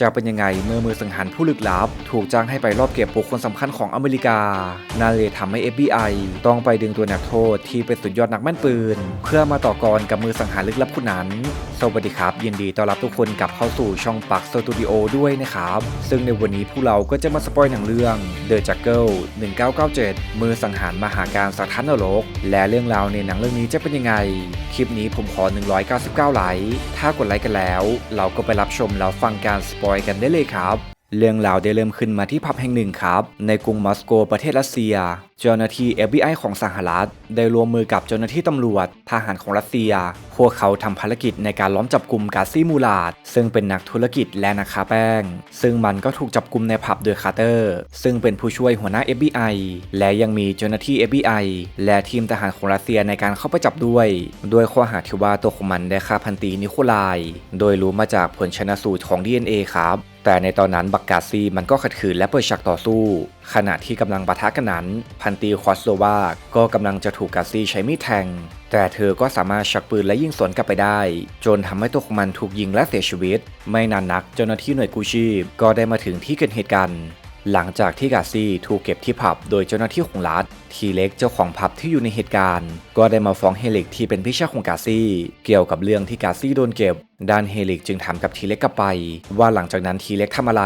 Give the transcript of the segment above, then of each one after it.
จะเป็นยังไงเมื่อมือสังหารผู้ลึกลับ ถูกจ้างให้ไปรอบเก็บบุคคลสำคัญของอเมริกานั่นเลยทำให้ FBI ต้องไปดึงตัวนักโทษที่เป็นสุดยอดนักแม่นปืน เพื่อมาต่อกรกับมือสังหารลึกลับคนนั้น สวัสดีครับ ยินดีต้อนรับทุกคนกลับเข้าสู่ช่องปักสตูดิโอด้วยนะครับ ซึ่งในวันนี้พวกเราก็จะมาสปอยหนังเรื่อง The Jungle 1997 มือสังหารมหาการสถานนรก และเรื่องราวในหนังเรื่องนี้จะเป็นยังไง คลิปนี้ผมขอ 199 ไลค์ ถ้ากดไลค์กันแล้ว เราก็ไปรับชมแล้วฟังการสปอยกันได้เลยครับ เรื่องราวได้เริ่มขึ้นมาที่ผับแห่งหนึ่งครับ ในกรุงมอสโกประเทศรัสเซีย เจ้าหน้าที่ FBI ของสหรัฐ ได้รวมมือกับเจ้าหน้าที่ตำรวจ ทหารของรัสเซีย พวกเขาทำภารกิจในการล้อมจับกลุ่มกาซีมูลาด ซึ่งเป็นนักธุรกิจและนักค้าแป้ง ซึ่งมันก็ถูกจับกลุ่มในผับโดยคาร์เตอร์ ซึ่งเป็นผู้ช่วยหัวหน้า FBI และยังมีเจ้าหน้าที่ FBI และทีมทหารของรัสเซียในการเข้าไปจับด้วย ด้วยข้อหาที่ว่าตัวของมันได้ฆ่าพันตีนิโคลาย โดยรู้มาจากผลชนะสูตรของ DNA ครับ แต่ในตอนนั้นบักกาซีมันก็ขัดขืนและเปิดฉากต่อสู้ ขณะที่กำลังปะทะกันนั้น พันตีคอสโลวาก็กำลังจะถูกกาซีใช้มีดแทง แต่เธอก็สามารถชักปืนและยิงสวนกลับไปได้ จนทำให้ตัวของมันถูกยิงและเสียชีวิต ไม่นานนักเจ้าหน้าที่หน่วยกู้ชีพก็ได้มาถึงที่เกิดเหตุการณ์หลังจากที่กาซี่ถูกเก็บที่ผับโดยเจ้าหน้าที่ของรัฐ ทีเล็กเจ้าของผับที่อยู่ในเหตุการณ์ ก็ได้มาฟ้องเฮลิกที่เป็นพี่ชายของกาซี่ เกี่ยวกับเรื่องที่กาซี่โดนเก็บ ด้านเฮลิกจึงถามกับทีเล็กกลับไป ว่าหลังจากนั้นทีเล็กทำอะไร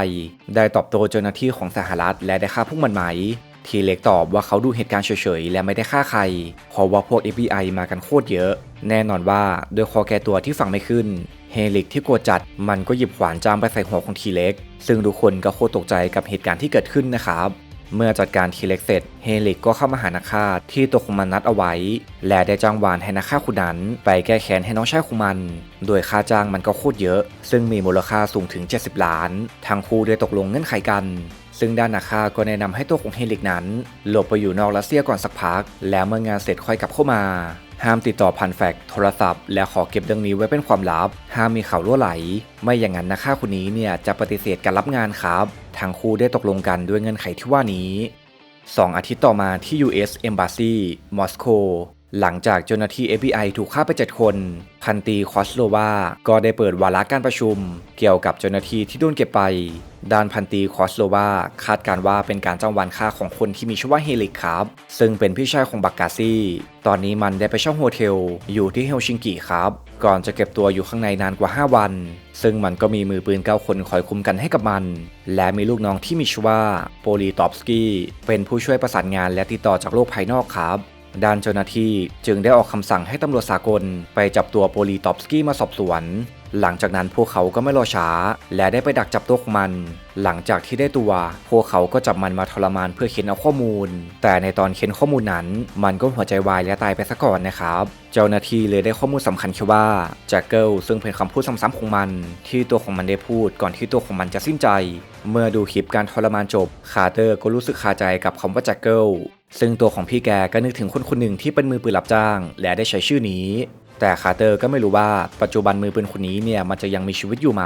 ได้ตอบโต้เจ้าหน้าที่ของสหรัฐและได้ฆ่าพวกมันไหม ทีเล็กตอบว่าเขาดูเหตุการณ์เฉยๆ และไม่ได้ฆ่าใคร เพราะว่าพวก FBI มากันโคตรเยอะ แน่นอนว่าด้วยคอแก่ตัวที่ฟังไม่ขึ้น เฮลิกที่โกรธจัดมันก็หยิบขวานจามไปใส่หัวของทีเล็ก ซึ่งทุกคนก็โคตรตกใจกับเหตุการณ์ที่เกิดขึ้นนะครับ เมื่อจัดการทีเล็กเสร็จเฮลิกก็เข้ามาหานักฆ่าที่ตัวของมันนัดเอาไว้ และได้จ้างวานให้นักฆ่าคนนั้น ไปแก้แค้นให้น้องชายของมัน โดยค่าจ้างมันก็โคตรเยอะ ซึ่งมีมูลค่าสูงถึง 70 ล้านทั้งคู่ได้ตกลงเงื่อนไขกัน ซึ่งด้านนาคาก็แนะนำให้ตัวของเฮลิกนั้น หลบไปอยู่นอกรัสเซียก่อนสักพัก แล้วเมื่องานเสร็จค่อยกลับเข้ามา ห้ามติดต่อผ่านแฟกโทรศัพท์ และขอเก็บเรื่องนี้ไว้เป็นความลับ ห้ามมีข่าวรั่วไหล ไม่อย่างนั้นนะค่าคนนี้เนี่ยจะปฏิเสธการรับงานครับทางคู่ได้ตกลงกันด้วยเงื่อนไขที่ว่านี้ 2 อาทิตย์ต่อมาที่ US Embassy มอสโก หลังจากเจ้าหน้าที่ FBI ถูกฆ่าไป 7 คน พันตีคอสโลวา ก็ได้เปิดวาระการประชุม เกี่ยวกับเจ้าหน้าที่ที่โดนเก็บไป ด้านพันตีคอสโลวาคาดการว่าเป็นการจ้างวานฆ่าของคนที่มีชื่อว่าเฮลิกครับ ซึ่งเป็นพี่ชายของบักกาซี่ ตอนนี้มันได้ไปเช่าโฮเทล อยู่ที่เฮลชิงกิครับ ก่อนจะเก็บตัวอยู่ข้างในนานกว่า 5 วัน ซึ่งมันก็มีมือปืน 9 คนคอยคุมกันให้กับมัน และมีลูกน้องที่มีชื่อว่าโปลีตอฟสกี้เป็นผู้ช่วยประสานงานและติดต่อจากโลกภายนอกครับ ด้านเจ้าหน้าที่จึงได้ออกคำสั่งให้ตำรวจสากลไปจับตัวโปลีตอฟสกี้มาสอบสวน หลังจากนั้นพวกเขาก็ไม่รอช้า และได้ไปดักจับตัวมัน หลังจากที่ได้ตัว พวกเขาก็จับมันมาทรมานเพื่อเค้นเอาข้อมูล แต่ในตอนเค้นข้อมูลนั้น มันก็หัวใจวายและตายไปซะก่อนนะครับ เจ้าหน้าที่เลยได้ข้อมูลสำคัญแค่ว่าแจ็คเกิลซึ่งเป็นคำพูดซ้ำๆของมัน ที่ตัวของมันได้พูดก่อนที่ตัวของมันจะสิ้นใจ เมื่อดูคลิปการทรมานจบคาร์เตอร์ก็รู้สึกคาใจกับคำว่าแจ็คเกิล ซึ่งตัวของพี่แกก็นึกถึงคนคนหนึ่งที่เป็นมือปืนรับจ้าง และได้ใช้ชื่อนี้ แต่คาร์เตอร์ก็ไม่รู้ว่าปัจจุบันมือปืนคนนี้เนี่ยมันจะยังมีชีวิตอยู่ไหม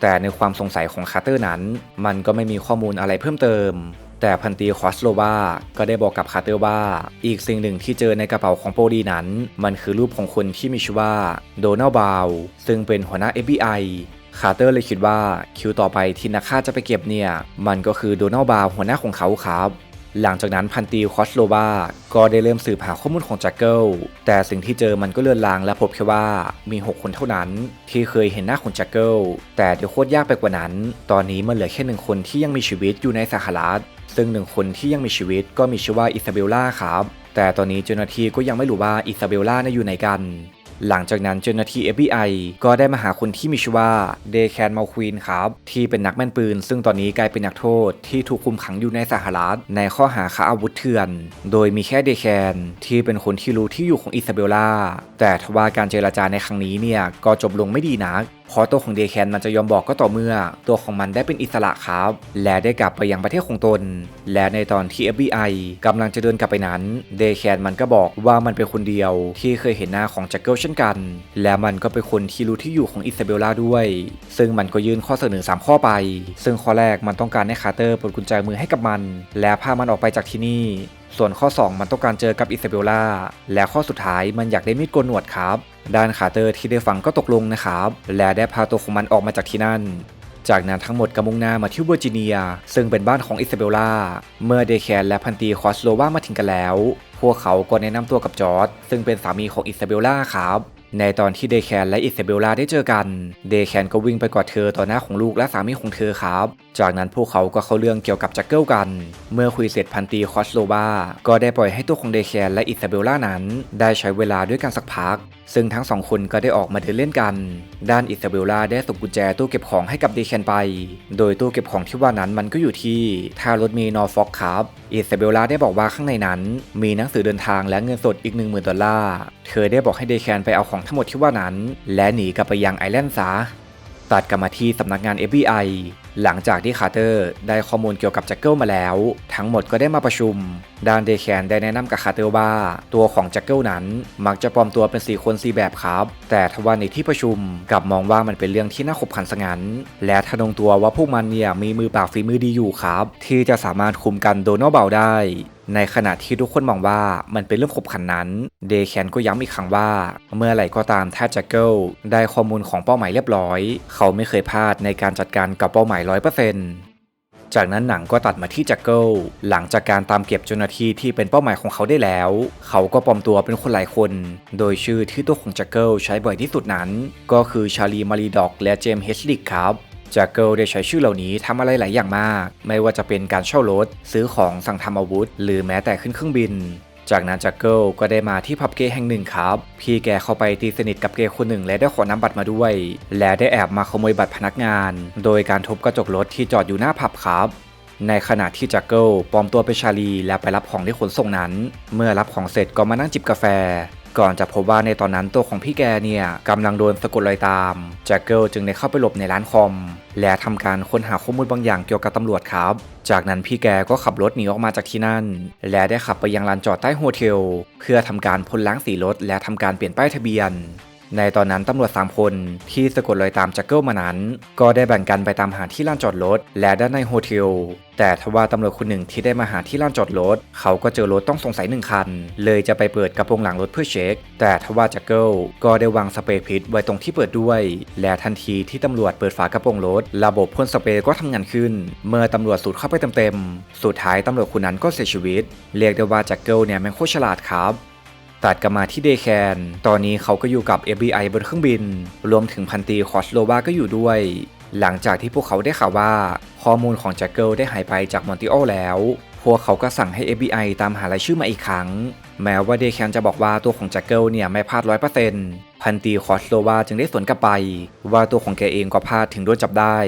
แต่ในความสงสัยของคาร์เตอร์นั้น มันก็ไม่มีข้อมูลอะไรเพิ่มเติม แต่พันตีคอสโลวาก็ได้บอกกับคาร์เตอร์ว่า อีกสิ่งหนึ่งที่เจอในกระเป๋าของโปลีนั้น มันคือรูปของคนที่มีชื่อว่าโดนัลบาวซึ่งเป็นหัวหน้า FBI คาร์เตอร์เลยคิดว่าคิวต่อไปที่นักฆ่าจะไปเก็บเนี่ย มันก็คือโดนัลบาวหัวหน้าของเขาครับ หลังจากนั้นพันตีคอสโลวาก็ได้เริ่มสืบหาข้อมูลของแจ็คเกิลแต่สิ่งที่เจอมันก็เลือนลางและพบแค่ว่ามี 6 คนเท่านั้น ที่เคยเห็นหน้าของแจ็คเกิลแต่ที่โคตรยากไปกว่านั้น ตอนนี้มันเหลือแค่หนึ่งคนที่ยังมีชีวิตอยู่ในสหรัฐซึ่งหนึ่งคนที่ยังมีชีวิตก็มีชื่อว่าอิซาเบลล่าครับแต่ตอนนี้เจ้าหน้าที่ก็ยังไม่รู้ว่าอิซาเบลล่าอยู่ไหนกัน หลังจากนั้นเจ้าหน้าที่ FBI ก็ได้มาหาคนที่มีชื่อว่าเดแคนมาควีนครับ ที่เป็นนักแม่นปืน ซึ่งตอนนี้กลายเป็นนักโทษที่ถูกคุมขังอยู่ในสหรัฐในข้อหาค้าอาวุธเถื่อน โดยมีแค่เดแคนที่เป็นคนที่รู้ที่อยู่ของอิซาเบลล่าแต่ทว่าการเจรจาในครั้งนี้เนี่ยก็จบลงไม่ดีนัก เพราะตัวของเดแคนมันจะยอมบอกก็ต่อเมื่อ ตัวของมันได้เป็นอิสระครับ และได้กลับไปยังประเทศของตน และในตอนที่ FBI กำลังจะเดินกลับไปนั้นเดแคนมันก็บอกว่ามันเป็นคนเดียวที่เคยเห็นหน้าของแจ็คเกิลเช่นกัน และมันก็เป็นคนที่รู้ที่อยู่ของอิซาเบลล่าด้วย ซึ่งมันก็ยื่นข้อเสนอ 3 ข้อไป ซึ่งข้อแรกมันต้องการให้คาร์เตอร์ปลดกุญแจมือให้กับมัน และพามันออกไปจากที่นี่ ส่วนข้อ 2 มันต้องการเจอกับอิซาเบลล่า และข้อสุดท้ายมันอยากได้มีดโกนหนวดครับ ด้านคาเตอร์ที่ได้ฟังก็ตกลงนะครับ และได้พาตัวของมันออกมาจากที่นั่น จากนั้นทั้งหมดก็มุ่งหน้ามาที่เวอร์จิเนีย ซึ่งเป็นบ้านของอิซาเบลล่า เมื่อเดแคนและพันตีคอสโลวามาถึงกันแล้ว พวกเขาก็แนะนำตัวกับจอร์ดซึ่งเป็นสามีของอิซาเบลล่าครับในตอนที่เดแคนและอิซาเบลล่าได้เจอกัน เดแคนก็วิ่งไปกอดเธอต่อหน้าของลูกและสามีของเธอครับ จากนั้นพวกเขาก็เข้าเรื่องเกี่ยวกับจ็คเกิลกัน เมื่อคุยเสร็จพันตีคอสโลวาก็ได้ปล่อยให้ตัวของเดแคนและอิซาเบลล่านั้น ได้ใช้เวลาด้วยกันสักพัก ซึ่งทั้งสองคนก็ได้ออกมาเดินเล่นกัน ด้านอิซาเบลล่าได้ส่งกุญแจตู้เก็บของให้กับเดแคนไป โดยตู้เก็บของที่ว่านั้นมันก็อยู่ที่ท่ารถเมล์นอร์ฟ็อกครับอิซาเบลล่าได้บอกว่าข้างในนั้น มีหนังสือเดินทางและเงินสดอีก 1 0,000ดอลลาร์เธอได้บอกให้เดแคนไปเอาของทั้งหมดที่ว่านั้น และหนีกลับไปยังไอแลนด์ซะ ตัดกลับมาที่สำนักงาน FBI หลังจากที่คาร์เตอร์ได้ข้อมูลเกี่ยวกับแจ็คเกิลมาแล้ว ทั้งหมดก็ได้มาประชุมด้านเดแคนได้แนะนำกับคาร์เตอร์ว่า ตัวของแจ็คเกิลนั้น มักจะปลอมตัวเป็นสีคนสีแบบครับ แต่ทว่าในที่ประชุมกลับมองว่ามันเป็นเรื่องที่น่าขบขันสงัน และทะนงตัวว่าพวกมันเนี่ยมีมือปาบฝีมือดีอยู่ครับ ที่จะสามารถคุมกันโดนัลเบาได้ ในขณะที่ทุกคนมองว่ามันเป็นเรื่องขบขันนั้น เดแคนก็ย้ำอีกครั้งว่า เมื่อไหร่ก็ตามถ้าแจ็คเกิลได้ข้อมูลของเป้าหมายเรียบร้อย เขาไม่เคยพลาดในการจัดการกับเป้าหมายร้อยเปอร์เซ็นต์จากนั้นหนังก็ตัดมาที่จ็คเกิลหลังจากการตามเก็บเจ้าหน้าที่ที่เป็นเป้าหมายของเขาได้แล้ว เขาก็ปลอมตัวเป็นคนหลายคน โดยชื่อที่ตัวของจ็คเกิลใช้บ่อยที่สุดนั้น ก็คือชาลีมารีดอกและเจมส์เฮชลิกครับ จากเกิลได้ใช้ชื่อเหล่านี้ทำอะไรหลายอย่างมาก ไม่ว่าจะเป็นการเช่ารถ ซื้อของสั่งทำอาวุธ หรือแม้แต่ขึ้นเครื่องบิน จากนั้นจากเกิลก็ได้มาที่พับเกย์แห่งหนึ่งครับ พี่แกเข้าไปตีสนิทกับเกย์คนหนึ่ง และได้ขอนำบัตรมาด้วย และได้แอบมาขโมยบัตรพนักงาน โดยการทุบกระจกรถที่จอดอยู่หน้าผับครับในขณะที่จักเกิลปลอมตัวเป็นชาลีและไปรับของที่ขนส่งนั้น เมื่อรับของเสร็จก็มานั่งจิบกาแฟ ก่อนจะพบว่าในตอนนั้นตัวของพี่แกเนี่ยกำลังโดนสะกดรอยตามแจ็คเกิลจึงได้เข้าไปหลบในร้านคอม และทำการค้นหาข้อมูลบางอย่างเกี่ยวกับตำรวจครับ จากนั้นพี่แกก็ขับรถหนีออกมาจากที่นั่น และได้ขับไปยังลานจอดใต้โฮเทล เพื่อทำการพ่นล้างสีรถและทำการเปลี่ยนป้ายทะเบียน ในตอนนั้นตำรวจ 3 คนที่สะกดรอยตามแจ็คเกิลมานั้น ก็ได้แบ่งกันไปตามหาที่ลานจอดรถและด้านในโฮเทล แต่ทว่าตำรวจคนหนึ่งที่ได้มาหาที่ลานจอดรถเขาก็เจอรถต้องสงสัยหนึ่งคัน เลยจะไปเปิดกระโปรงหลังรถเพื่อเช็ค แต่ทว่าแจ็คเกิลก็ได้วางสเปรย์พิษไว้ตรงที่เปิดด้วย และทันทีที่ตำรวจเปิดฝากระโปรงรถ ระบบพ่นสเปรย์ก็ทำงานขึ้น เมื่อตำรวจสูดเข้าไปเต็มๆสุดท้ายตำรวจคนนั้นก็เสียชีวิต เรียกได้ว่าแจ็คเกิลเนี่ยแม่งโคตรฉลาดครับ ตัดกลับมาที่เดแคน ตอนนี้เขาก็อยู่กับ FBI บนเครื่องบิน รวมถึงพันตีคอสโลวาก็อยู่ด้วย หลังจากที่พวกเขาได้ข่าวว่าข้อมูลของแจ็คเกิลได้หายไปจากมอนติโอแล้ว พวกเขาก็สั่งให้ FBI ตามหารายชื่อมาอีกครั้ง แม้ว่าเดแคนจะบอกว่าตัวของแจ็คเกิลเนี่ยไม่พลาดร้อยเปอร์เซ็นต์พันตีคอสโลวาจึงได้สวนกลับไป ว่าตัวของแกเองก็พลาดถึงโดนจับได้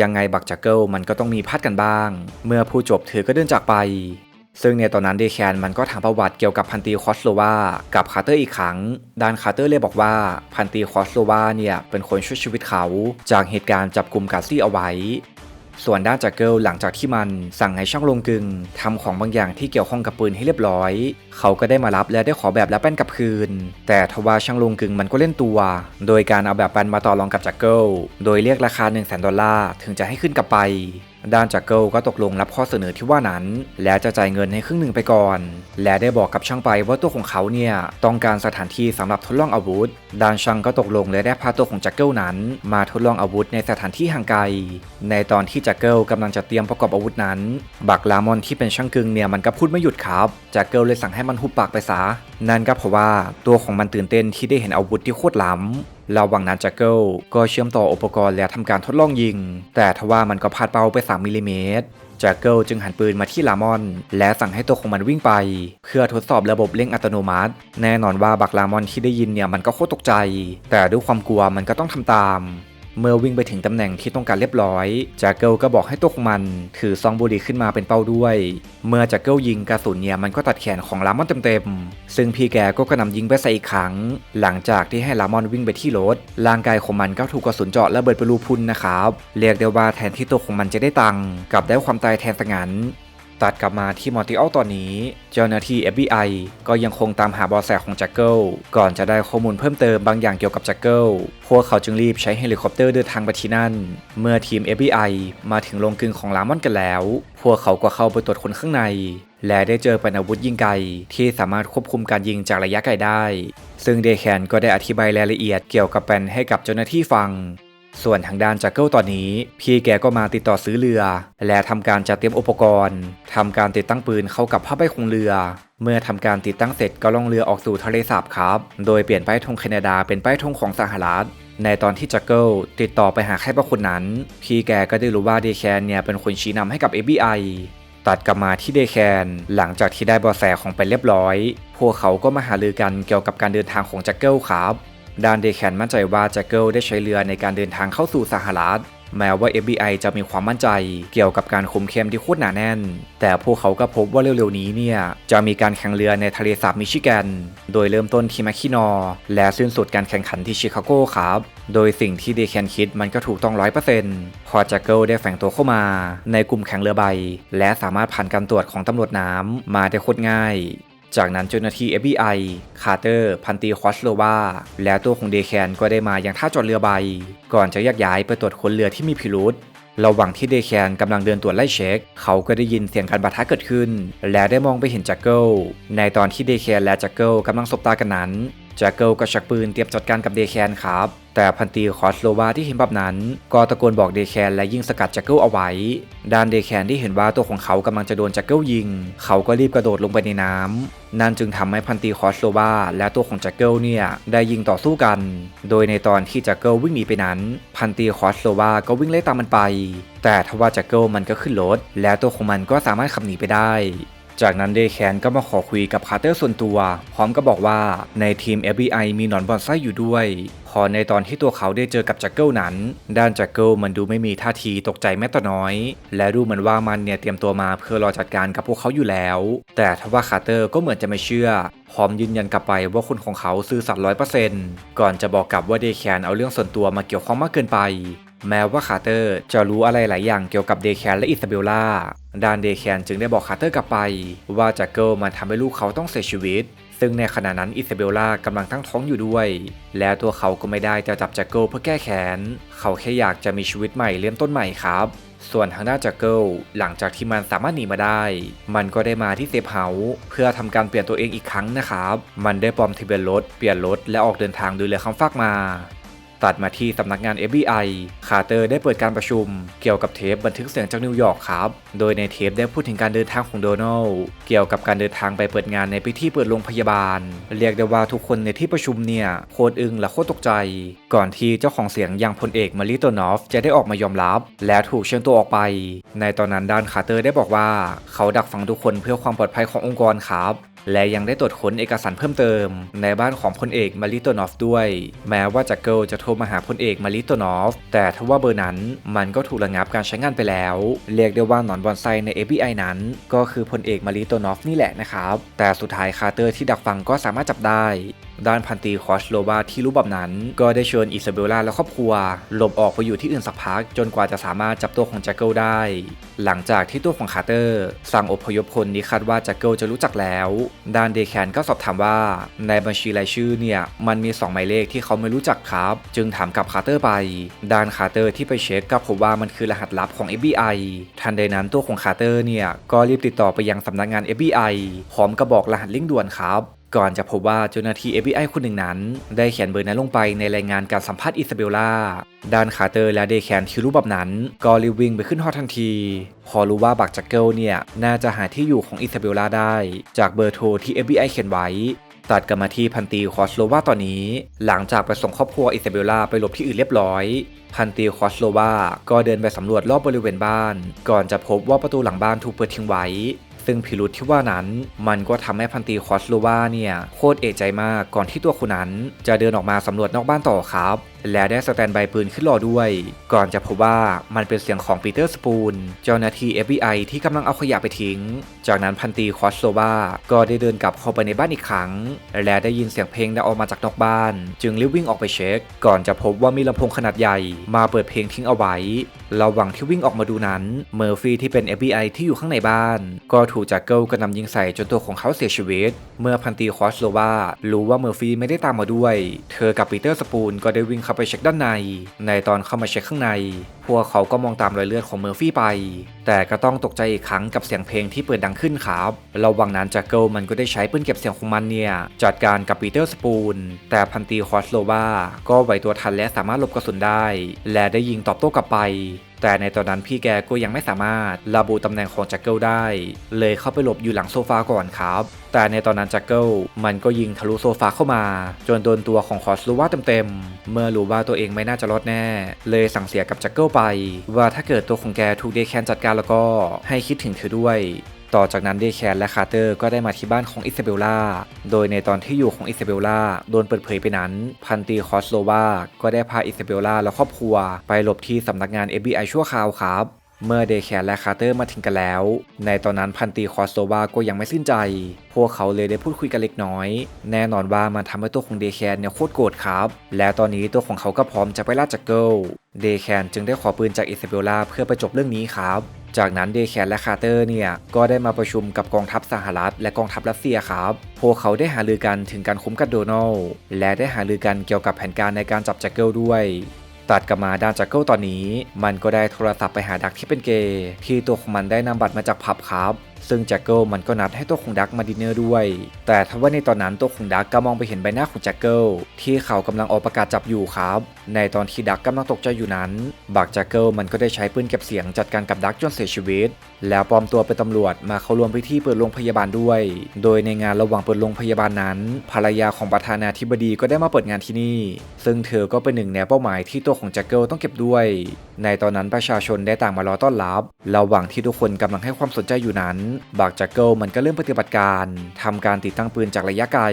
ยังไงบักแจ็คเกิลมันก็ต้องมีพลาดกันบ้าง เมื่อผู้จบเธอก็เดินจากไป ซึ่งในตอนนั้นเดแคนมันก็ถามประวัติเกี่ยวกับพันตีคอสโลวากับคาร์เตอร์อีกครั้งด้านคาร์เตอร์เลยบอกว่าพันตีคอสโลวาเนี่ยเป็นคนช่วยชีวิตเขา จากเหตุการณ์จับกลุ่มกาซี่เอาไว้ ส่วนด้านจากเกิลหลังจากที่มันสั่งให้ช่างลงกึงทำของบางอย่างที่เกี่ยวข้องกับปืนให้เรียบร้อย เขาก็ได้มารับและได้ขอแบบและแป้นกลับคืน แต่ทว่าช่างลงกึงมันก็เล่นตัว โดยการเอาแบบแป้นมาต่อรองกับจากเกิลโดยเรียกราคา1 0 0 0 0แดอลลาร์ถึงจะให้ขึ้นกลับไป ด้านจากเกิลก็ตกลงรับข้อเสนอที่ว่านั้น และจะจ่ายเงินให้ครึ่งหนึ่งไปก่อน และได้บอกกับช่างไปว่าตัวของเขาเนี่ยต้องการสถานที่สำหรับทดลองอาวุธ ด้านช่างก็ตกลงและได้พาตัวของจ็คเกิลนั้น มาทดลองอาวุธในสถานที่ห่างไกล ในตอนที่จ็คเกิลกำลังจะเตรียมประกอบอาวุธนั้น บักลามอนที่เป็นช่างกึงเนี่ยมันก็พูดไม่หยุดครับจ็คเกิลเลยสั่งให้มันหุบปากไปซะ นั่นก็เพราะว่าตัวของมันตื่นเต้นที่ได้เห็นอาวุธที่โคตรล้ำ ระหว่างนั้นแจ็กเกิลก็เชื่อมต่ออุปกรณ์และทำการทดลองยิง แต่ทว่ามันก็พลาดเป้าไป 3มิลลิเมตรแจ็กเกิลจึงหันปืนมาที่ลามอน และสั่งให้ตัวของมันวิ่งไป เพื่อทดสอบระบบเร่งอัตโนมัติ แน่นอนว่าบักลามอนที่ได้ยินเนี่ยมันก็โคตรตกใจ แต่ด้วยความกลัวมันก็ต้องทำตาม เมื่อวิ่งไปถึงตำแหน่งที่ต้องการเรียบร้อยจ็คเกิลก็บอกให้ตัวของมันถือซองบุหรี่ขึ้นมาเป็นเป้าด้วย เมื่อจ็คเกิลยิงกระสุนเนี่ยมันก็ตัดแขนของลามอนเต็มๆ ซึ่งพี่แกก็กระหนำยิงไปใส่อีกครั้ง หลังจากที่ให้ลามอนวิ่งไปที่รถ ร่างกายของมันก็ถูกกระสุนเจาะระเบิดเป็นรูพุนนะครับ เรียกได้ว่าแทนที่ตัวของมันจะได้ตังกับได้ความตายแทนซะงั้น ตัดกลับมาที่มอร์ติอัลตอนนี้ เจ้าหน้าที่ FBI ก็ยังคงตามหาบอแสของแจ็คเกิลก่อนจะได้ข้อมูลเพิ่มเติมบางอย่างเกี่ยวกับแจ็คเกิลพวกเขาจึงรีบใช้เฮลิคอปเตอร์เดินทางไปที่นั่น เมื่อทีม FBI มาถึงโรงกลึงของลามอนกันแล้ว พวกเขาก็เข้าไปตรวจคนข้างใน และได้เจอเป็นอาวุธยิงไกลที่สามารถควบคุมการยิงจากระยะไกลได้ ซึ่งเดแคนก็ได้อธิบายรายละเอียดเกี่ยวกับแปนให้กับเจ้าหน้าที่ฟัง ส่วนทางด้านจักเกิลตอนนี้ พี่แกก็มาติดต่อซื้อเรือ และทำการจัดเตรียมอุปกรณ์ทำการติดตั้งปืนเข้ากับผ้าใบคลุมเรือ เมื่อทำการติดตั้งเสร็จก็ล่องเรือออกสู่ทะเลสาบครับ โดยเปลี่ยนป้ายธงแคนาดาเป็นป้ายธงของสหรัฐในตอนที่จักเกิลติดต่อไปหาใครบางคนนั้น พี่แกก็ได้รู้ว่าเดแคนเนี่ยเป็นคนชี้นำให้กับ FBI ตัดกลับมาที่เดแคนหลังจากที่ได้เบาะแสของไปเรียบร้อย พวกเขาก็มาหารือกันเกี่ยวกับการเดินทางของจักเกิลครับ ด้านเดแคนมั่นใจว่าแจักเกิลได้ใช้เรือในการเดินทางเข้าสู่สหรัฐแม้ว่า FBI จะมีความมั่นใจเกี่ยวกับการคุมเข้มที่โคตรหนาแน่น แต่พวกเขาก็พบว่าเร็วๆนี้เนี่ย จะมีการแข่งเรือในทะเลสาบมิชิแกน โดยเริ่มต้นที่แมคคินอและสิ้นสุดการแข่งขันที่ชิคาโกครับ โดยสิ่งที่เดแคนคิดมันก็ถูกต้องร้อยเปอร์เซ็นต์พอจักเกิลได้แฝงตัวเข้ามา ในกลุ่มแข่งเรือใบ และสามารถผ่านการตรวจของตำรวจน้ำมาได้โคตรง่าย จากนั้นเจ้าหน้าที่ FBI คาร์เตอร์ พันตีคอสโลวา และตัวของเดแคนก็ได้มายังท่าจอดเรือใบ ก่อนจะแยกย้ายไปตรวจค้นเรือที่มีพิรุษระหว่างที่เดแคนกำลังเดินตรวจไล่เช็ค เขาก็ได้ยินเสียงการปะทะเกิดขึ้น และได้มองไปเห็นจักเกิล ในตอนที่เดแคนและจักเกิลกำลังสบตากันนั้น จ็คเกิลก็ชักปืนเตรียมจัดการกับเดแคนครับ แต่พันตีคอสโลวาที่เห็นแบบนั้น ก็ตะโกนบอกเดแคนและยิงสกัดแจ็คเกิลเอาไว้ ด้านเดแคนที่เห็นว่าตัวของเขากำลังจะโดนแจ็คเกิลยิง เขาก็รีบกระโดดลงไปในน้ำนั่นจึงทำให้พันตีคอสโลวาและตัวของแจ็คเกิลเนี่ยได้ยิงต่อสู้กัน โดยในตอนที่แจ็คเกิลวิ่งหนีไปนั้น พันตีคอสโลวาก็วิ่งไล่ตามมันไป แต่ทว่าแจ็คเกิลมันก็ขึ้นรถและตัวของมันก็สามารถขับหนีไปได้ จากนั้นเดแคนก็มาขอคุยกับคาร์เตอร์ส่วนตัว พร้อมกับอกว่าในทีม FBI มีหนอนบอนไส้อยู่ด้วย พอในตอนที่ตัวเขาได้เจอกับแจ็คเกิลนั้น ด้านแจ็คเกิลมันดูไม่มีท่าทีตกใจแม้แต่น้อย และดูเหมือนว่ามันเนี่ยเตรียมตัวมาเพื่อรอจัดการกับพวกเขาอยู่แล้ว แต่ทว่าคาร์เตอร์ก็เหมือนจะไม่เชื่อ พร้อมยืนยันกลับไปว่าคนของเขาซื่อสัตย์ร้อยเปอร์เซ็นต์ก่อนจะบอกกลับว่าเดแคนเอาเรื่องส่วนตัวมาเกี่ยวข้องมากเกินไป แม้ว่าคาร์เตอร์จะรู้อะไรหลายอย่างเกี่ยวกับเดแคนและอิซาเบลล่าด้านเดแคนจึงได้บอกคาร์เตอร์กลับไป ว่าจ็คเกิลมันทำให้ลูกเขาต้องเสียชีวิต ซึ่งในขณะนั้นอิซาเบลล่ากำลังตั้งท้องอยู่ด้วย และตัวเขาก็ไม่ได้จะจับจ็คเกิลเพื่อแก้แค้นเขาแค่อยากจะมีชีวิตใหม่เริ่มต้นใหม่ครับส่วนทางด้านจ็คเกิลหลังจากที่มันสามารถหนีมาได้ มันก็ได้มาที่เซฟเฮาส์เพื่อทำการเปลี่ยนตัวเองอีกครั้งนะครับ มันได้ปลอมทะเบียนรถเปลี่ยนรถและออกเดินทางโดยเรือคำฟากมา ตัดมาที่สำนักงาน FBI คาร์เตอร์ได้เปิดการประชุม เกี่ยวกับเทปบันทึกเสียงจากนิวยอร์กครับ โดยในเทปได้พูดถึงการเดินทางของโดนัลด์เกี่ยวกับการเดินทางไปเปิดงานในพิธีเปิดโรงพยาบาล เรียกได้ว่าทุกคนในที่ประชุมเนี่ยโคตรอึ้งและโคตรตกใจ ก่อนที่เจ้าของเสียงอย่างพลเอกมาริโตนอฟจะได้ออกมายอมรับ และถูกเชิญตัวออกไป ในตอนนั้นด้านคาร์เตอร์ได้บอกว่า เขาดักฟังทุกคนเพื่อความปลอดภัยขององค์กรครับ และยังได้ตรวจค้นเอกสารเพิ่มเติม ในบ้านของพลเอกมาริโตนอฟด้วย แม้ว่าจักเกิลจะโทรมาหาพลเอกมาริโตนอฟ แต่ทว่าเบอร์นั้นมันก็ถูกระงับการใช้งานไปแล้ว เรียกได้ว่าหนอนบอนไซใน FBI นั้น ก็คือพลเอกมาริโตนอฟนี่แหละนะครับ แต่สุดท้ายคาร์เตอร์ที่ดักฟังก็สามารถจับได้ด้านพันตีคอสโลวาที่รู้แบบนั้น ก็ได้เชิญอิซาเบลล่าและครอบครัวหลบออกไปอยู่ที่อื่นสักพักจนกว่าจะสามารถจับตัวของแจ็คเกิลได้ หลังจากที่ตัวของคาร์เตอร์สั่งอพยพคนที่คาดว่าแจ็คเกิลจะรู้จักแล้ว ด้านเดแคนก็สอบถามว่า ในบัญชีรายชื่อเนี่ยมันมี 2 หมายเลขที่เขาไม่รู้จักครับ จึงถามกับคาร์เตอร์ไป ด้านคาร์เตอร์ที่ไปเช็คก็พบว่ามันคือรหัสลับของ FBI ทันใดนั้นตัวของคาร์เตอร์เนี่ยก็รีบติดต่อไปยังสำนักงาน FBI พร้อมกับบอกรหัสลิงก์ด่วนครับ ก่อนจะพบว่าเจ้าหน้าที่ FBI คนหนึ่งนั้น ได้เขียนเบอร์นั้นลงไปในรายงานการสัมภาษณ์อิซาเบลล่าด้านคาร์เตอร์และเดแคนที่รู้แบบนั้น ก็รีบวิ่งไปขึ้นฮอทันที พอรู้ว่าบักจักเกิลเนี่ย น่าจะหาที่อยู่ของอิซาเบลล่าได้ จากเบอร์โทรที่ FBI เขียนไว้ ตัดกลับมาที่พันตีคอสโลวาตอนนี้ หลังจากไปส่งครอบครัวอิซาเบลล่าไปหลบที่อื่นเรียบร้อย พันตีคอสโลวาก็เดินไปสำรวจรอบบริเวณบ้าน ก่อนจะพบว่าประตูหลังบ้านถูกเปิดทิ้งไว้ ซึ่งพิรุธที่ว่านั้น มันก็ทำให้พันตีคอสโลวาเนี่ยโคตรเอะใจมากก่อนที่ตัวคุณนั้น จะเดินออกมาสำรวจนอกบ้านต่อครับและได้สแตนบายปืนขึ้นรอด้วย ก่อนจะพบว่ามันเป็นเสียงของปีเตอร์สปูน เจ้าหน้าที่ FBI ที่กำลังเอาขยะไปทิ้ง จากนั้นพันตีคอสโลวาก็ได้เดินกลับเข้าไปในบ้านอีกครั้ง และได้ยินเสียงเพลงดังออกมาจากนอกบ้าน จึงรีบวิ่งออกไปเช็ค ก่อนจะพบว่ามีลำโพงขนาดใหญ่ มาเปิดเพลงทิ้งเอาไว้ ระหว่างที่วิ่งออกมาดูนั้น เมอร์ฟี่ที่เป็น FBI ที่อยู่ข้างในบ้าน ก็ถูกจ็คเกิลกระนำยิงใส่จนตัวของเขาเสียชีวิต เมื่อพันตีคอสโลวารู้ว่าเมอร์ฟี่ไม่ได้ตามมาด้วย เธอกับปีเตอร์สปูนก็ได้วิ่งเข้าไปเช็คด้านใน ในตอนเข้ามาเช็คข้างใน พวกเขาก็มองตามรอยเลือดของเมอร์ฟี่ไป แต่ก็ต้องตกใจอีกครั้งกับเสียงเพลงที่เปิดดังขึ้นครับระหว่างนั้นจ็คเกิลมันก็ได้ใช้ปืนเก็บเสียงของมันเนี่ยจัดการกับปีเตอร์สปูน แต่พันตีคอสโลวาก็ไหวตัวทันและสามารถหลบกระสุนได้ และได้ยิงตอบโต้กลับไป แต่ในตอนนั้นพี่แกก็ยังไม่สามารถระบุตำแหน่งของแจ็คเกิลได้ เลยเข้าไปหลบอยู่หลังโซฟาก่อนครับ แต่ในตอนนั้นแจ็คเกิลมันก็ยิงทะลุโซฟาเข้ามา จนโดนตัวของคอสลูว่าเต็มๆ เมื่อรู้ว่าตัวเองไม่น่าจะรอดแน่ เลยสั่งเสียกับแจ็คเกิลไป ว่าถ้าเกิดตัวของแกถูกเดแคนจัดการแล้วก็ให้คิดถึงเธอด้วย ต่อจากนั้นเดแคนและคาร์เตอร์ก็ได้มาที่บ้านของอิซาเบลล่า โดยในตอนที่อยู่ของอิซาเบลล่าโดนเปิดเผยไปนั้น พันตีคอสโลวาก็ได้พาอิซาเบลล่าและครอบครัว ไปหลบที่สำนักงาน FBI ชั่วคราวครับเมื่อเดแคนและคาร์เตอร์มาถึงกันแล้ว ในตอนนั้นพันตีคอสโซวาก็ยังไม่สิ้นใจ พวกเขาเลยได้พูดคุยกันเล็กน้อย แน่นอนว่ามันทำให้ตัวของเดแคนเนี่ยโคตรโกรธครับ และตอนนี้ตัวของเขาก็พร้อมจะไปล่าจักเกิล เดแคนจึงได้ขอปืนจากอิซาเบลล่าเพื่อไปจบเรื่องนี้ครับ จากนั้นเดแคนและคาร์เตอร์เนี่ยก็ได้มาประชุมกับกองทัพสหรัฐและกองทัพรัสเซียครับพวกเขาได้หารือกันถึงการคุ้มกันโดนัลด์และได้หารือกันเกี่ยวกับแผนการในการจับแจ็คเกิลด้วยตัดกลับมาด้านแจ็คเกิลตอนนี้ มันก็ได้โทรศัพท์ไปหาดักที่เป็นเกย์ที่ตัวของมันได้นำบัตรมาจากผับครับ ซึ่งแจ็คเกิลมันก็นัดให้ตัวของดักมาดินเนอร์ด้วย แต่ทว่าในตอนนั้นตัวของดักก็มองไปเห็นใบหน้าของแจ็คเกิลที่เขากำลังออกประกาศจับอยู่ครับ ในตอนที่ดักกำลังตกใจอยู่นั้น บักแจ็คเกิลมันก็ได้ใช้ปืนเก็บเสียงจัดการกับดักจนเสียชีวิต แล้วปลอมตัวเป็นตำรวจมาเข้าร่วมพิธีเปิดโรงพยาบาลด้วย โดยในงานระหว่างเปิดโรงพยาบาลนั้น ภรรยาของประธานาธิบดีก็ได้มาเปิดงานที่นี่ ซึ่งเธอก็เป็นหนึ่งในเป้าหมายที่ตัวของแจ็คเกิลต้องเก็บด้วย ในตอนนั้นประชาชนได้ต่างมารอต้อนรับ ระหว่างที่ทุกคนกำลังให้ความสนใจอยู่นั้นบักจ็คเกิลมันก็เริ่มปฏิบัติการทำการติดตั้งปืนจากระยะไกล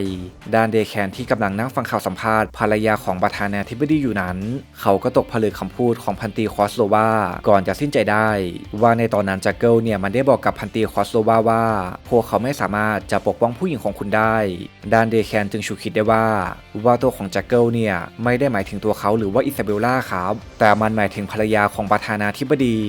ด้านเดแคนที่กำลังนั่งฟังข่าวสัมภาษณ์ภรรยาของประธานาธิบดีอยู่นั้น เขาก็ตกผลึกคำพูดของพันตีคอสโลวาก่อนจะสิ้นใจได้ ว่าในตอนนั้นจ็คเกิลเนี่ยมันได้บอกกับพันตีคอสโลวาว่า พวกเขาไม่สามารถจะปกป้องผู้หญิงของคุณได้ ด้านเดแคนจึงฉุกคิดได้ว่า ว่าตัวของจ็คเกิลเนี่ยไม่ได้หมายถึงตัวเขาหรือว่าอิซาเบลล่าครับ แต่มันหมายถึงภรรยาของประธานาธิบดี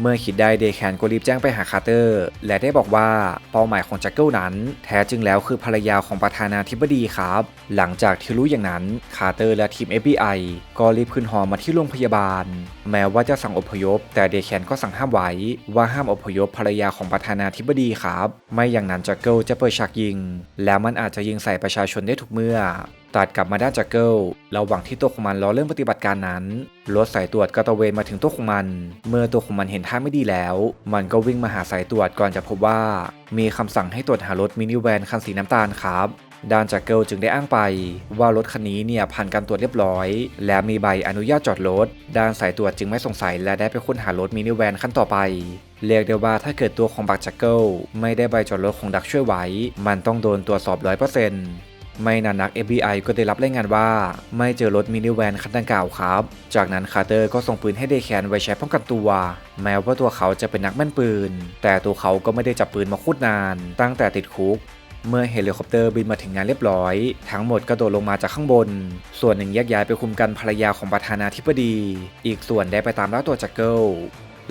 เมื่อคิดได้เดแคนก็รีบแจ้งไปหาคาร์เตอร์ และได้บอกว่าเป้าหมายของแจ็คเกิลนั้น แท้จริงแล้วคือภรรยาของประธานาธิบดีครับ หลังจากที่รู้อย่างนั้นคาร์เตอร์และทีม FBI ก็รีบขึ้นหอมาที่โรงพยาบาล แม้ว่าจะสั่งอพยพ แต่เดแคนก็สั่งห้ามไว้ว่าห้ามอพยพภรรยาของประธานาธิบดีครับ ไม่อย่างนั้นแจ็คเกิลจะเปิดฉากยิง แล้วมันอาจจะยิงใส่ประชาชนได้ทุกเมื่อ ตัดกลับมาด้านจ็คเกิลระหว่างที่ตัวของมันรอเริ่มปฏิบัติการนั้น รถสายตรวจก็ตะเวนมาถึงตัวของมัน เมื่อตัวของมันเห็นท่าไม่ดีแล้ว มันก็วิ่งมาหาสายตรวจก่อนจะพบว่า มีคำสั่งให้ตรวจหารถมินิแวนคันสีน้ำตาลครับด้านจ็คเกิลจึงได้อ้างไป ว่ารถคันนี้เนี่ยผ่านการตรวจเรียบร้อย และมีใบอนุญาตจอดรถด้านสายตรวจจึงไม่สงสัยและได้ไปค้นหารถมินิแวนคันต่อไป เรียกได้ว่าถ้าเกิดตัวของบักจ็คเกิลไม่ได้ใบจอดรถของดักช่วยไว้ มันต้องโดนตรวจสอบร้อยเปอร์เซ็นต์ ไม่นานนัก FBI ก็ได้รับรายงานว่า ไม่เจอรถมินิแวนคันดังกล่าวครับ จากนั้นคาร์เตอร์ก็ส่งปืนให้เดแคนไว้ใช้ป้องกันตัว แม้ว่าตัวเขาจะเป็นนักแม่นปืน แต่ตัวเขาก็ไม่ได้จับปืนมาคตรนาน ตั้งแต่ติดคุกเมื่อเฮลิคอปเตอร์บินมาถึงงานเรียบร้อย ทั้งหมดก็โดดลงมาจากข้างบน ส่วนหนึ่งแยกย้ายไปคุมกันภรรยาของประธานาธิบดี อีกส่วนได้ไปตามล่าตัวจ็คเกิล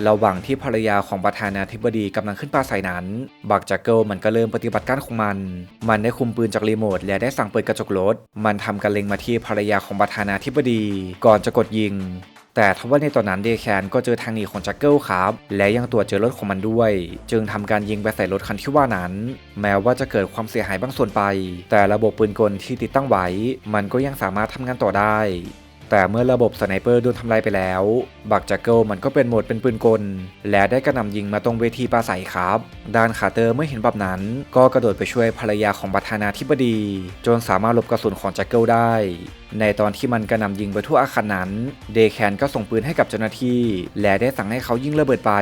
ระหว่างที่ภรรยาของประธานาธิบดีกำลังขึ้นปราศัยนั้น บักจ็คเกิลมันก็เริ่มปฏิบัติการของมัน มันได้คุมปืนจากรีโมทและได้สั่งเปิดกระจกรถ มันทำการเล็งมาที่ภรรยาของประธานาธิบดี ก่อนจะกดยิง แต่ทว่าในตอนนั้นเดแคนก็เจอทางหนีของจ็คเกิลครับ และยังตรวจเจอรถของมันด้วย จึงทำการยิงไปใส่รถคันที่ว่านั้น แม้ว่าจะเกิดความเสียหายบางส่วนไป แต่ระบบปืนกลที่ติดตั้งไว้ มันก็ยังสามารถทำงานต่อได้ แต่เมื่อระบบสไนเปอร์โดนทำลายไปแล้ว บักจ็คเกิลมันก็เป็นโหมดเป็นปืนกล และได้กระหน่ำยิงมาตรงเวทีปราศัยครับ ดานคาเตอร์เมื่อเห็นแบบนั้น ก็กระโดดไปช่วยภรรยาของประธานาธิบดี จนสามารถหลบกระสุนของจ็คเกิลได้ ในตอนที่มันกระหน่ำยิงไปทั่วอาคารนั้น เดแคนก็ส่งปืนให้กับเจ้าหน้าที่ และได้สั่งให้เขายิงระเบิดไป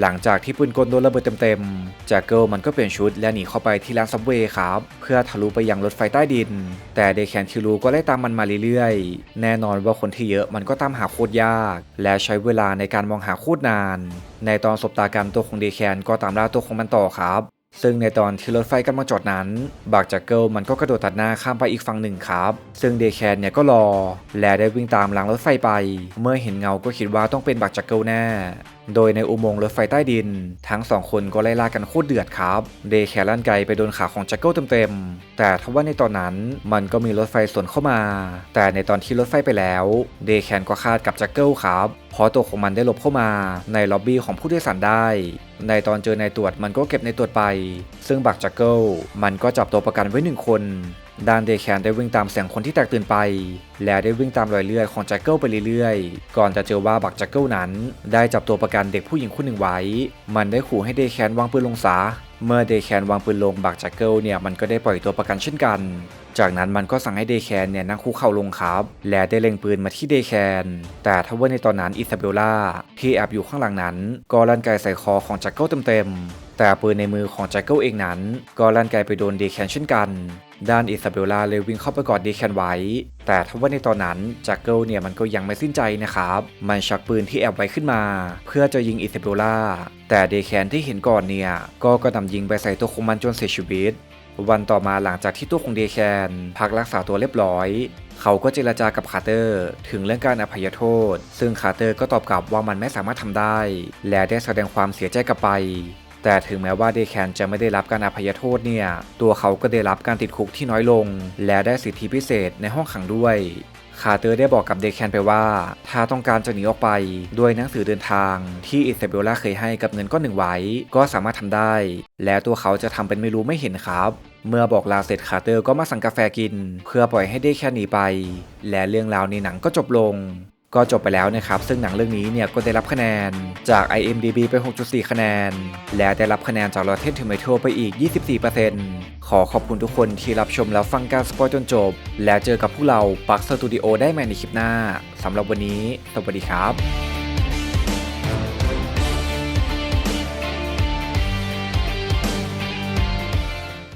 หลังจากที่ปืนกลโดนระเบิดเต็มๆจ็คเกิลมันก็เปลี่ยนชุดและหนีเข้าไปที่ร้านซับเวย์ครับ เพื่อทะลุไปยังรถไฟใต้ดิน แต่เดแคนที่รู้ก็ไล่ตามมันมาเรื่อยๆ แน่นอนว่าคนที่เยอะมันก็ตามหาโคตรยาก และใช้เวลาในการมองหาโคตรนาน ในตอนสบตากันตัวของเดแคนก็ตามล่าตัวของมันต่อครับ ซึ่งในตอนที่รถไฟกำลังจอดนั้นบักจ็คเกิลมันก็กระโดดตัดหน้าข้ามไปอีกฝั่งหนึ่งครับ ซึ่งเดแคนเนี่ยก็รอ และได้วิ่งตามหลังรถไฟไป เมื่อเห็นเงาก็คิดว่าต้องเป็นบักจ็คเกิลแน่โดยในอุโมงค์รถไฟใต้ดิน ทั้งสองคนก็ไล่ล่ากันโคตรเดือดครับเดย์แคลั่นไกไปโดนขาของแจ็คเกิลเต็มๆ แต่ทว่าในตอนนั้นมันก็มีรถไฟสวนเข้ามา แต่ในตอนที่รถไฟไปแล้ว เดย์แคนก็คาดกับแจ็คเกิลครับเพราะตัวของมันได้หลบเข้ามาในล็อบบี้ของผู้โดยสารได้ ในตอนเจอนายตรวจมันก็เก็บในตรวจไป ซึ่งบักแจ็คเกิลมันก็จับตัวประกันไว้หนึ่งคน ด้านเดย์แคนได้วิ่งตามเสียงคนที่แตกตื่นไป และได้วิ่งตามรอยเลือดของแจ็คเกิลไปเรื่อยๆ ก่อนจะเจอว่าบักแจ็คเกิลนั้น ได้จับตัวประกันเด็กผู้หญิงคนหนึ่งไว้ มันได้ขู่ให้เดย์แคนวางปืนลงซะเมื่อเดย์แคนวางปืนลงบักแจ็คเกิลเนี่ยมันก็ได้ปล่อยตัวประกันเช่นกัน จากนั้นมันก็สั่งให้เดย์แคนเนี่ยนั่งคุกเข่าลงครับ และได้เล็งปืนมาที่เดย์แคน แต่ทว่าในตอนนั้นอิซาเบลล่าที่แอบอยู่ข้างหลังนั้น ก็ลั่นไกใส่คอของแจ็คเกิลเต็มๆแต่ปืนในมือของแจ็คเกิลเองนั้น ก็ลั่นไกไปโดนเดแคนเช่นกัน ด้านอิซาเบลลาเลยวิ่งเข้าไปกอดเดย์แคนไว้ แต่ทว่าในตอนนั้นจ็คเกิลเนี่ยมันก็ยังไม่สิ้นใจนะครับ มันชักปืนที่แอบไว้ขึ้นมา เพื่อจะยิงอิซาเบลลาแต่เดย์แคนที่เห็นก่อนเนี่ยก็กระหน่ำยิงไปใส่ตัวของมันจนเสียชีวิต วันต่อมาหลังจากที่ตัวของเดย์แคนพักรักษาตัวเรียบร้อย เขาก็เจรจากับคาร์เตอร์ ถึงเรื่องการอภัยโทษ ซึ่งคาร์เตอร์ก็ตอบกลับว่ามันไม่สามารถทำได้ และได้แสดงความเสียใจกลับไป แต่ถึงแม้ว่าเดแคนจะไม่ได้รับการอภัยโทษเนี่ย ตัวเขาก็ได้รับการติดคุกที่น้อยลง และได้สิทธิพิเศษในห้องขังด้วยคาร์เตอร์ได้บอกกับเดแคนไปว่า ถ้าต้องการจะหนีออกไปด้วยหนังสือเดินทางที่อิซาเบลล่าเคยให้กับเงินก้อนหนึ่งไว้ ก็สามารถทำได้ และตัวเขาจะทำเป็นไม่รู้ไม่เห็นครับ เมื่อบอกลาเสร็จคาร์เตอร์ก็มาสั่งกาแฟกิน เพื่อปล่อยให้เดแคนหนีไป และเรื่องราวในหนังก็จบลง ก็จบไปแล้วนะครับ ซึ่งหนังเรื่องนี้เนี่ยก็ได้รับคะแนนจาก IMDB ไป 6.4 คะแนน และได้รับคะแนนจาก Rotten Tomato ไปอีก 24%ขอขอบคุณทุกคนที่รับชมแล้วฟังการสปอยจนจบ และเจอกับพวกเราปักสตูดิโอได้ใหม่ในคลิปหน้าสำหรับวันนี้ สวัสดีครับ